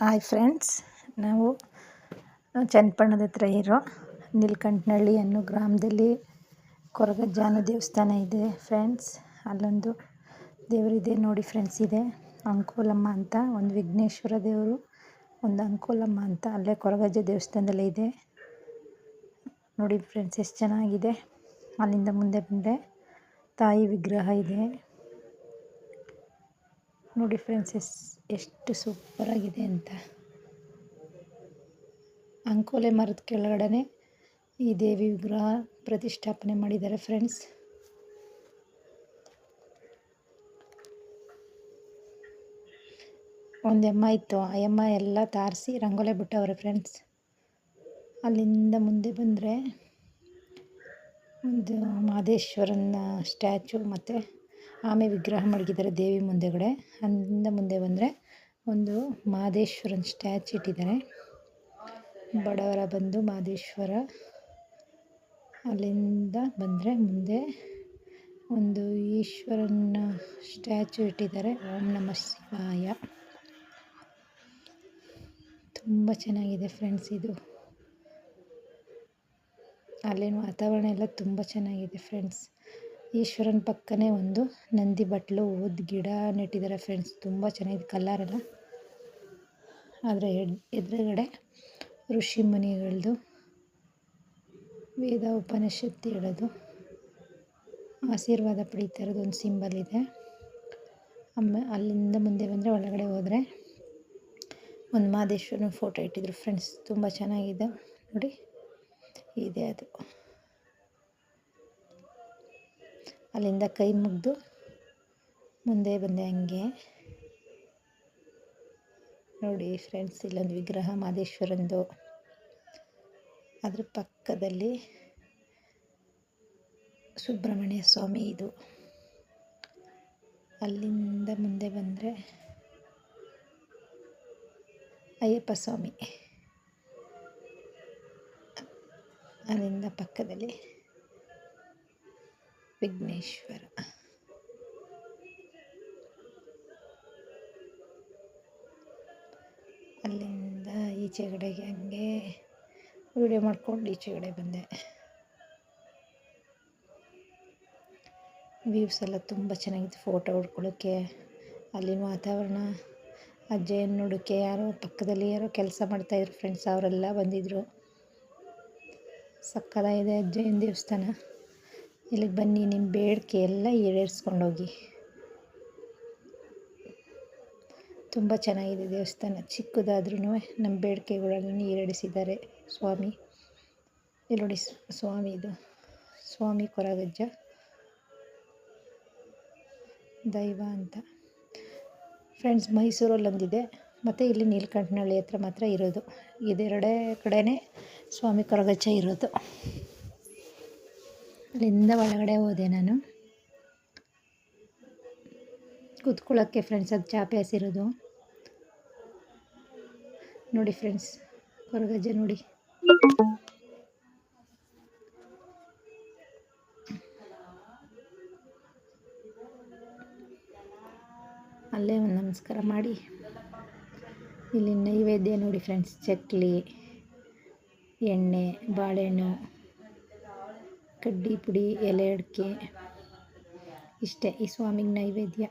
Hi friends, ನಾವು ಚನ್ನಪಟ್ಟಣದ ಹತ್ರ ಇರೋ ನೀಲ್ಕಂಠನಹಳ್ಳಿ ಅನ್ನೋ ಗ್ರಾಮದಲ್ಲಿ ಕೊರಗಜ್ಜನ ದೇವಸ್ಥಾನ ಇದೆ ಫ್ರೆಂಡ್ಸ್. ಅಲ್ಲೊಂದು ದೇವರಿದೆ ನೋಡಿ ಫ್ರೆಂಡ್ಸ್, ಇದೆ ಅಂಕೋಲಮ್ಮ ಅಂತ, ಒಂದು ವಿಘ್ನೇಶ್ವರ ದೇವರು, ಒಂದು ಅಂಕೋಲಮ್ಮ ಅಂತ ಅಲ್ಲೇ ಕೊರಗಜ್ಜ ದೇವಸ್ಥಾನದಲ್ಲೇ ಇದೆ. ನೋಡಿ ಫ್ರೆಂಡ್ಸ್, ಎಷ್ಟು ಚೆನ್ನಾಗಿದೆ. ಅಲ್ಲಿಂದ ಮುಂದೆ ಬಂದರೆ ತಾಯಿ ವಿಗ್ರಹ ಇದೆ. ನೋಡಿ ಫ್ರೆಂಡ್ಸ್ ಎಷ್ಟು ಸೂಪರಾಗಿದೆ ಅಂತ. ಅಂಕೋಲೆ ಮರದ ಕೆಳಗಡೆ ಈ ದೇವಿ ವಿಗ್ರಹ ಪ್ರತಿಷ್ಠಾಪನೆ ಮಾಡಿದ್ದಾರೆ ಫ್ರೆಂಡ್ಸ್. ಒಂದು ಎಮ್ಮ ಇತ್ತು. ಆ ಎಮ್ಮ ಎಲ್ಲ ತಾರಿಸಿ ರಂಗೋಲೆ ಬಿಟ್ಟವ್ರೆ ಫ್ರೆಂಡ್ಸ್. ಅಲ್ಲಿಂದ ಮುಂದೆ ಬಂದರೆ ಒಂದು ಮಹದೇಶ್ವರನ ಸ್ಟ್ಯಾಚು ಮತ್ತು ಆಮೆ ವಿಗ್ರಹ ಮಡಗಿದ್ದಾರೆ ದೇವಿ ಮುಂದೆಗಡೆ. ಅಲ್ಲಿಂದ ಮುಂದೆ ಬಂದರೆ ಒಂದು ಮಹದೇಶ್ವರನ ಸ್ಟ್ಯಾಚು ಇಟ್ಟಿದ್ದಾರೆ. ಬಡವರ ಬಂದು ಮಹದೇಶ್ವರ ಅಲ್ಲಿಂದ ಬಂದರೆ ಮುಂದೆ ಒಂದು ಈಶ್ವರನ ಸ್ಟ್ಯಾಚು ಇಟ್ಟಿದ್ದಾರೆ. ಓಂ ನಮ ಶಿವಾಯ. ತುಂಬ ಚೆನ್ನಾಗಿದೆ ಫ್ರೆಂಡ್ಸ್ ಇದು. ಅಲ್ಲಿನ ವಾತಾವರಣ ಎಲ್ಲ ತುಂಬ ಚೆನ್ನಾಗಿದೆ ಫ್ರೆಂಡ್ಸ್ ಈಶ್ವರನ ಪಕ್ಕನೆ ಒಂದು ನಂದಿ ಬಟ್ಲು ಹೂದ್ ಗಿಡ ನೆಟ್ಟಿದ್ದಾರೆ ಫ್ರೆಂಡ್ಸ್ ತುಂಬ ಚೆನ್ನಾಗಿದೆ ಕಲ್ಲರೆಲ್ಲ ಅದರ ಎದುರುಗಡೆ ಋಷಿ ಮುನಿಗಳದ್ದು ವೇದ ಉಪನಿಷತ್ತು ಹೇಳೋದು. ಆಶೀರ್ವಾದ ಪಡೀತಾ ಇರೋದು ಒಂದು ಸಿಂಬಲ್ ಇದೆ. ಅಮ್ಮ, ಅಲ್ಲಿಂದ ಮುಂದೆ ಬಂದರೆ ಒಳಗಡೆ ಹೋದರೆ ಒಂದು ಮಹದೇಶ್ವರನ ಫೋಟೋ ಇಟ್ಟಿದ್ರು ಫ್ರೆಂಡ್ಸ್ ತುಂಬ ಚೆನ್ನಾಗಿದೆ. ನೋಡಿ, ಇದೆ ಅದು. ಅಲ್ಲಿಂದ ಕೈ ಮುಗಿದು ಮುಂದೆ ಬಂದೆ ಹಂಗೆ. ನೋಡಿ ಫ್ರೆಂಡ್ಸ್ ಇಲ್ಲೊಂದು ವಿಗ್ರಹ ಮಾದೇಶ್ವರಂದು. ಅದ್ರ ಪಕ್ಕದಲ್ಲಿ ಸುಬ್ರಹ್ಮಣ್ಯ ಸ್ವಾಮಿ ಇದು. ಅಲ್ಲಿಂದ ಮುಂದೆ ಬಂದರೆ ಅಯ್ಯಪ್ಪ ಸ್ವಾಮಿ. ಅಲ್ಲಿಂದ ಪಕ್ಕದಲ್ಲಿ ವಿಘ್ನೇಶ್ವರ. ಅಲ್ಲಿಂದ ಈಚೆಗಡೆಗೆ ಹಂಗೆ ವಿಡಿಯೋ ಮಾಡ್ಕೊಂಡು ಈಚೆಗಡೆ ಬಂದೆ. ವ್ಯೂವ್ಸ್ ಎಲ್ಲ ತುಂಬ ಚೆನ್ನಾಗಿತ್ತು ಫೋಟೋ ಹೊಡ್ಕೊಳ್ಳೋಕ್ಕೆ ಅಲ್ಲಿನ ವಾತಾವರಣ ಅಜ್ಜೆಯನ್ನು ನೋಡೋಕ್ಕೆ ಯಾರೋ ಪಕ್ಕದಲ್ಲಿ ಯಾರೋ ಕೆಲಸ ಮಾಡ್ತಾಯಿದ್ರು ಫ್ರೆಂಡ್ಸ್ ಅವರೆಲ್ಲ ಬಂದಿದ್ದರು ಇದೆ ಅಜ್ಜಯ್ಯನ ದೇವಸ್ಥಾನ. ಇಲ್ಲಿಗೆ ಬನ್ನಿ ನಿಮ್ಮ ಬೇಡಿಕೆ ಎಲ್ಲ ಈಡೇರಿಸ್ಕೊಂಡೋಗಿ. ತುಂಬ ಚೆನ್ನಾಗಿದೆ ದೇವಸ್ಥಾನ. ಚಿಕ್ಕದಾದ್ರೂ ನಮ್ಮ ಬೇಡಿಕೆಗಳನ್ನು ಈಡೇರಿಸಿದ್ದಾರೆ ಸ್ವಾಮಿ. ಇಲ್ಲಿ ನೋಡಿ ಸ್ವಾಮಿ ಇದು. ಸ್ವಾಮಿ ಕೊರಗಜ್ಜ. ದೈವ ಅಂತ. ಫ್ರೆಂಡ್ಸ್ ಮೈಸೂರಲ್ಲಿ ಒಂದಿದೆ ಮತ್ತು ಇಲ್ಲಿ ನೀಲಕಂಠನಹಳ್ಳಿ ಹತ್ರ ಮಾತ್ರ ಇರೋದು. ಇದೆರಡೇ ಕಡೆಯೇ ಸ್ವಾಮಿ ಕೊರಗಜ್ಜ ಇರೋದು. ಅಲ್ಲಿಂದ ಒಳಗಡೆ ಹೋದೆ ನಾನು. ಕೂತ್ಕೊಳ್ಳೋಕ್ಕೆ ಫ್ರೆಂಡ್ಸ್ ಅದು ಚಾಪೆ ಹಸಿರೋದು. ನೋಡಿ ಫ್ರೆಂಡ್ಸ್ ಹೊರಗಜ್ಜ ನೋಡಿ. ಅಲ್ಲೇ ಒಂದು ನಮಸ್ಕಾರ ಮಾಡಿ. ಇಲ್ಲಿ ನೈವೇದ್ಯ ನೋಡಿ ಫ್ರೆಂಡ್ಸ್ ಚಕ್ಲಿ, ಎಣ್ಣೆ, ಬಾಳೆಹಣ್ಣು. ಕಡ್ಡಿ ಪುಡಿ, ಎಲೆ ಅಡಿಕೆ. ಇಷ್ಟೇ, ಈ ಸ್ವಾಮಿಗೆ ನೈವೇದ್ಯ.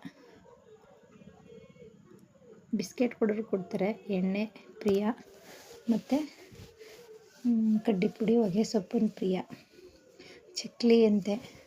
ಬಿಸ್ಕೆಟ್ ಕೊಡೋರು ಕೊಡ್ತಾರೆ, ಎಣ್ಣೆ ಪ್ರಿಯ. ಮತ್ತು ಕಡ್ಡಿ ಪುಡಿ ಹೊಗೆ ಸೊಪ್ಪಿನ ಪ್ರಿಯ. ಚಕ್ಲಿ ಅಂತೆ.